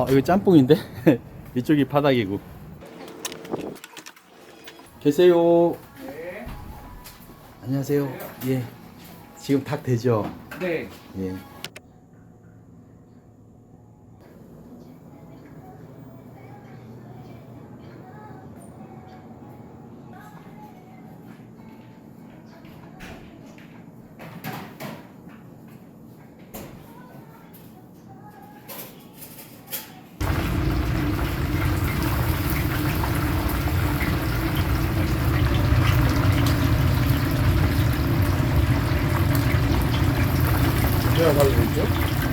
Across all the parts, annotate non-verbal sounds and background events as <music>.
아 이거 짬뽕인데? <laughs> 이쪽이 바닥이고. 계세요. 안녕하세요. 예. 지금 닭 되죠? 네. 예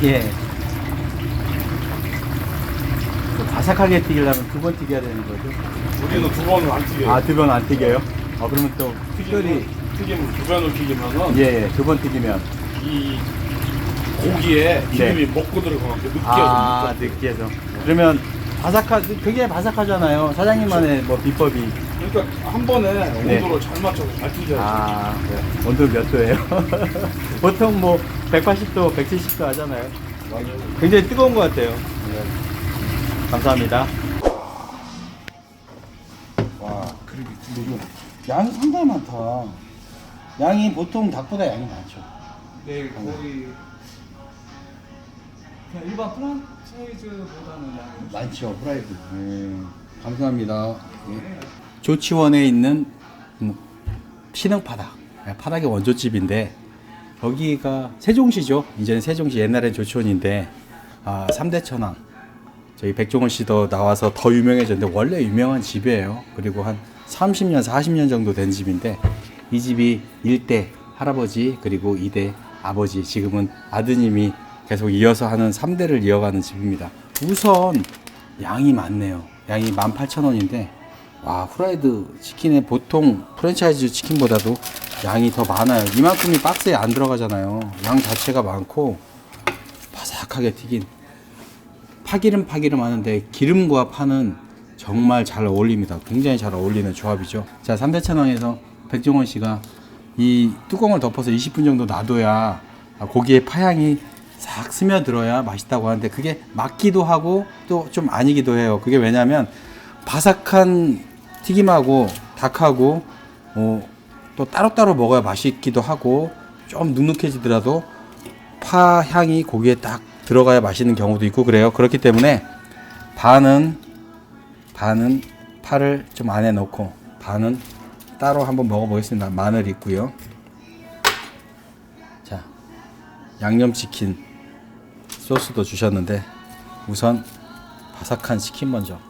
예. 그 바삭하게 튀기려면 두 번 튀겨야 되는 거죠? 우리는 두 번은 안 튀겨요. 아, 두 번 안 튀겨요? 아, 그러면 또 특별히, 튀기면 두 번을 튀기면은 예, 예, 두 번 튀기면. 이 고기에 기름이 먹고 들어가고 느끼해서 아, 못 느끼해서. 그러면 바삭하, 그게 바삭하잖아요. 사장님만의 뭐 비법이. 그러니까 한 번에 네. 온도를 잘 맞춰서 잘 튀겨야지. 아, 네. 온도 몇 도예요? <laughs> 보통 뭐 180도, 170도 하잖아요. 맞아요. 굉장히 뜨거운 것 같아요. 네. 감사합니다. 와, 그리고 요즘 양이 상당히 많다. 양이 보통 닭보다 양이 많죠. 네, 거의 그냥 일반 프란차이즈보다는 양이 많죠, 프라이드. 네. 감사합니다. 네. 조치원에 있는 음, 신흥파닭. 네, 파닭의 원조집인데, 여기가 세종시죠. 이제는 세종시, 옛날엔 조치원인데, 아, 3대 천왕. 저희 백종원 씨도 나와서 더 유명해졌는데, 원래 유명한 집이에요. 그리고 한 30년, 40년 정도 된 집인데, 이 집이 1대 할아버지, 그리고 2대 아버지, 지금은 아드님이 계속 이어서 하는 3대를 이어가는 집입니다. 우선 양이 많네요. 양이 18,000원인데 와 후라이드 치킨에 보통 프랜차이즈 치킨보다도 양이 더 많아요. 이만큼이 박스에 안 들어가잖아요. 양 자체가 많고 바삭하게 튀긴 파기름 파기름 하는데 기름과 파는 정말 잘 어울립니다. 굉장히 잘 어울리는 조합이죠. 자, 3대 천왕에서 백종원 씨가 이 뚜껑을 덮어서 20분 정도 놔둬야 고기의 파향이 싹 스며들어야 맛있다고 하는데 그게 맞기도 하고 또 좀 아니기도 해요. 그게 왜냐면 바삭한 튀김하고 닭하고 어, 또 따로따로 먹어야 맛있기도 하고 좀 눅눅해지더라도 파 향이 고기에 딱 들어가야 맛있는 경우도 있고 그래요. 그렇기 때문에 반은 반은 파를 좀 안에 넣고 반은 따로 한번 먹어보겠습니다. 마늘 있고요. 자, 양념치킨 소스도 주셨는데 우선 바삭한 치킨 먼저.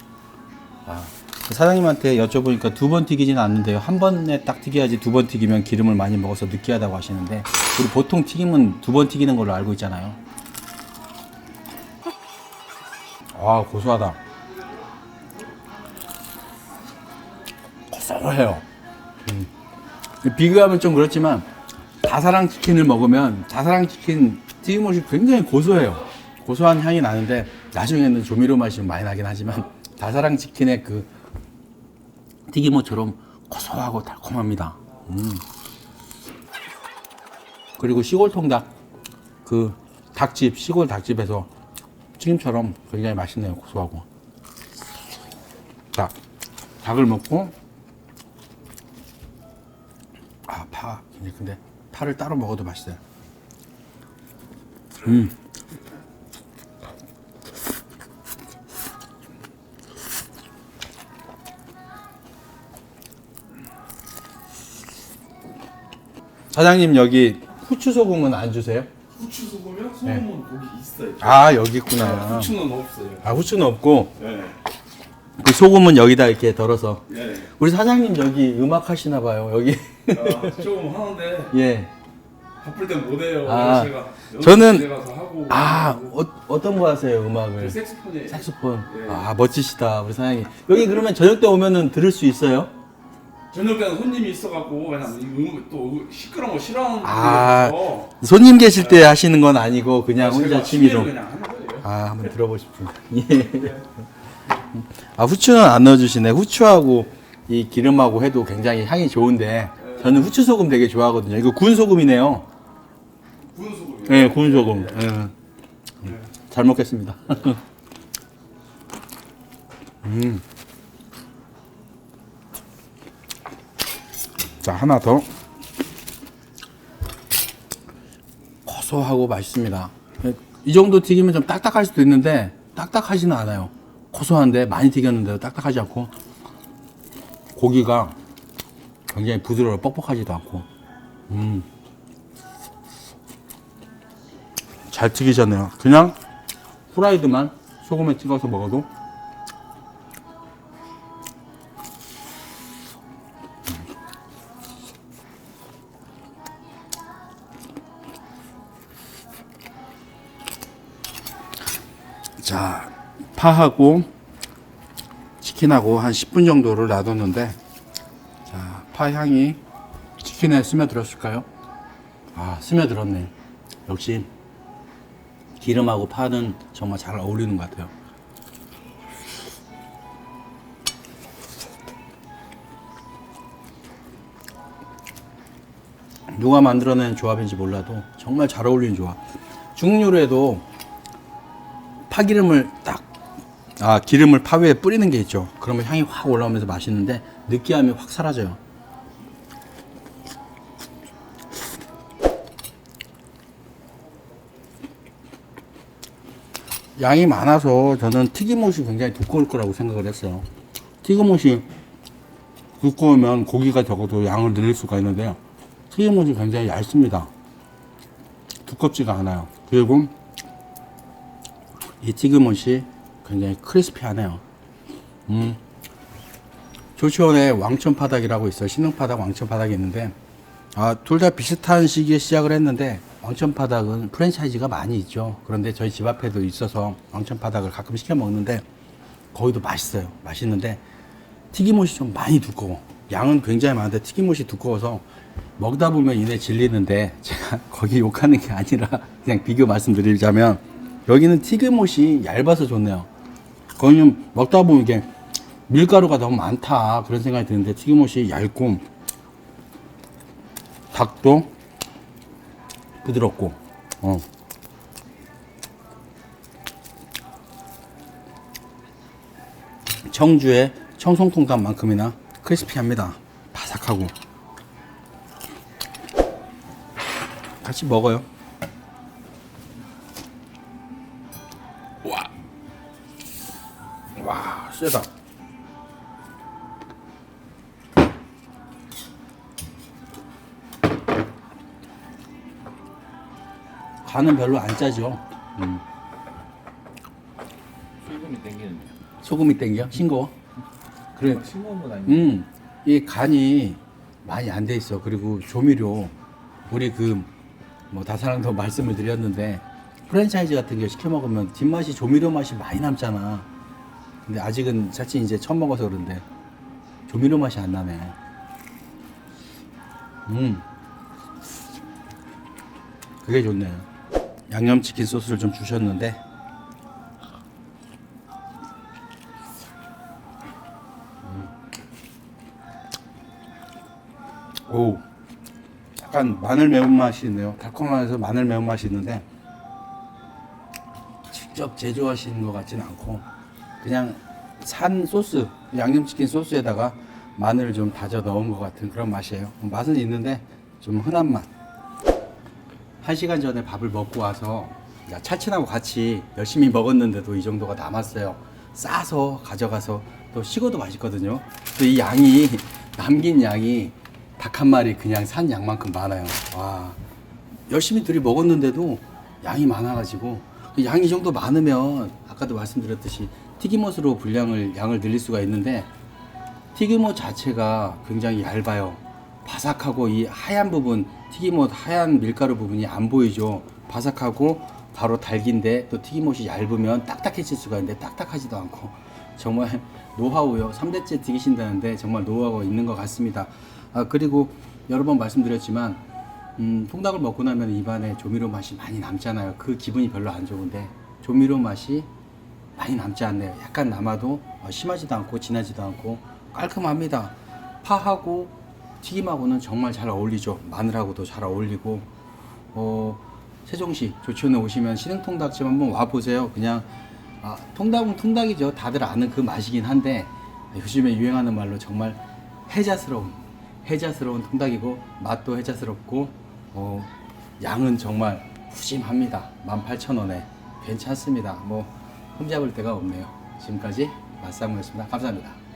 아, 사장님한테 여쭤보니까 두 번 튀기지는 않는데요. 한 번에 딱 튀겨야지 두 번 튀기면 기름을 많이 먹어서 느끼하다고 하시는데 우리 보통 튀김은 두 번 튀기는 걸로 알고 있잖아요. 아 고소하다. 고소해요. 음. 비교하면 좀 그렇지만 다사랑 치킨을 먹으면 다사랑 치킨 튀김옷이 굉장히 고소해요. 고소한 향이 나는데 나중에는 조미료 맛이 좀 많이 나긴 하지만 다사랑 치킨의 그 튀김옷처럼 고소하고 달콤합니다. 음. 그리고 시골 통닭 그 닭집 시골 닭집에서 튀김처럼 굉장히 맛있네요. 고소하고. 자, 닭을 먹고 아, 파. 근데 파를 따로 먹어도 맛있어요. 음. 사장님 여기 후추 소금은 안 주세요? 후추 소금이요? 소금은 거기 있어요. 아 여기 있구나. 후추는 없어요. 아 후추는 없고 네. 그 소금은 여기다 이렇게 덜어서. 네. 우리 사장님 여기 음악 하시나 봐요. 여기 아, 조금 하는데 <laughs> 예. 바쁠 땐 못해요. 아, 제가 저는- 연습실에 가서 하고 아 어, 어떤 거 하세요 음악을? 그 색소폰이에요. 색소폰. 예. 아 멋지시다 우리 사장님. 여기 그러면 저녁 때 오면은 들을 수 있어요? 저녁 때는 손님이 있어갖고 음, 또 시끄러운 거 싫어하는 아, 있어서 손님 계실 때 하시는 건 아니고 그냥 혼자 취미로 취미로. 그냥 하는 거예요. 아 한번 들어보십시오. <laughs> 예. 아 후추는 안 넣어주시네. 후추하고 이 기름하고 해도 굉장히 향이 좋은데 저는 후추 소금 되게 좋아하거든요. 이거 구운 소금이네요. 구운 소금이요. 네, 구운 소금. 예. 잘 먹겠습니다. <laughs> 음. 자, 하나 더. 고소하고 맛있습니다. 이 정도 튀기면 좀 딱딱할 수도 있는데 딱딱하지는 않아요. 고소한데 많이 튀겼는데도 딱딱하지 않고 고기가 굉장히 부드러워 뻑뻑하지도 않고 음. 잘 튀기셨네요. 그냥 후라이드만 소금에 찍어서 먹어도 파하고 치킨하고 한 10분 정도를 놔뒀는데 자, 파 향이 치킨에 스며들었을까요? 아, 스며들었네. 역시 기름하고 파는 정말 잘 어울리는 것 같아요. 누가 만들어낸 조합인지 몰라도 정말 잘 어울리는 조합. 중류에도 파기름을 딱, 아, 기름을 파 위에 뿌리는 게 있죠. 그러면 향이 확 올라오면서 맛있는데 느끼함이 확 사라져요. 양이 많아서 저는 튀김옷이 굉장히 두꺼울 거라고 생각을 했어요. 튀김옷이 두꺼우면 고기가 적어도 양을 늘릴 수가 있는데요. 튀김옷이 굉장히 얇습니다. 두껍지가 않아요. 그리고 이 튀김옷이 굉장히 크리스피하네요. 음. 조치원에 왕천파닭이라고 있어요. 신흥파닭, 왕천파닭이 있는데, 아, 둘 다 비슷한 시기에 시작을 했는데, 왕천파닭은 프랜차이즈가 많이 있죠. 그런데 저희 집 앞에도 있어서 왕천파닭을 가끔 시켜 먹는데, 거기도 맛있어요. 맛있는데, 튀김옷이 좀 많이 두꺼워. 양은 굉장히 많은데, 튀김옷이 두꺼워서, 먹다 보면 이내 질리는데, 제가 <laughs> 거기 욕하는 게 아니라, 그냥 비교 말씀드리자면, 여기는 튀김옷이 얇아서 좋네요. 거기는 먹다 보면 이게 밀가루가 너무 많다 그런 생각이 드는데 튀김옷이 얇고 닭도 부드럽고 어. 청주의 청송통닭만큼이나 크리스피합니다. 바삭하고. 같이 먹어요 와 세다 간은 별로 안 짜죠 음. 소금이 땡기는데. 소금이 땡겨 싱거워 그래 싱거운 건 아니고. 음, 이 간이 많이 안 돼 있어. 그리고 조미료, 우리 그, 뭐, 다사랑도 <laughs> 말씀을 드렸는데, 프랜차이즈 같은 게 시켜 먹으면 뒷맛이 조미료 맛이 많이 남잖아. 근데 아직은 사실 이제 처음 먹어서 그런데, 조미료 맛이 안 나네. 음. 그게 좋네요. 양념치킨 소스를 좀 주셨는데, 오, 약간 마늘 매운맛이 있네요. 달콤하면서 마늘 매운맛이 있는데 직접 제조하시는 것 같지는 않고 그냥 산 소스, 양념치킨 소스에다가 마늘을 좀 다져 넣은 것 같은 그런 맛이에요. 맛은 있는데 좀 흔한 맛. 한 시간 전에 밥을 먹고 와서 야, 차친하고 같이 열심히 먹었는데도 이 정도가 남았어요. 싸서 가져가서 또 식어도 맛있거든요. 또 이 양이 남긴 양이 닭 한 마리 그냥 산 양만큼 많아요. 와 열심히 둘이 먹었는데도 양이 많아가지고 그 양이 이 정도 많으면 아까도 말씀드렸듯이 튀김옷으로 분량을 양을 늘릴 수가 있는데 튀김옷 자체가 굉장히 얇아요. 바삭하고 이 하얀 부분, 튀김옷 하얀 밀가루 부분이 안 보이죠. 바삭하고 바로 달긴데 또 튀김옷이 얇으면 딱딱해질 수가 있는데 딱딱하지도 않고 정말 노하우요. 3대째 튀기신다는데 정말 노하우가 있는 것 같습니다. 아, 그리고 여러 번 말씀드렸지만 음, 통닭을 먹고 나면 입안에 조미료 맛이 많이 남잖아요. 그 기분이 별로 안 좋은데 조미료 맛이 많이 남지 않네요. 약간 남아도 어, 심하지도 않고 진하지도 않고 깔끔합니다. 파하고 튀김하고는 정말 잘 어울리죠. 마늘하고도 잘 어울리고 어, 세종시 조치원에 오시면 신흥통닭집 한번 와 보세요. 그냥 아, 통닭은 통닭이죠. 다들 아는 그 맛이긴 한데 요즘에 유행하는 말로 정말 해자스러운 해자스러운 통닭이고 맛도 해자스럽고 어, 양은 정말 푸짐합니다. 18,000원에 괜찮습니다. 뭐 흠잡을 데가 없네요. 지금까지 맛상무였습니다. 감사합니다.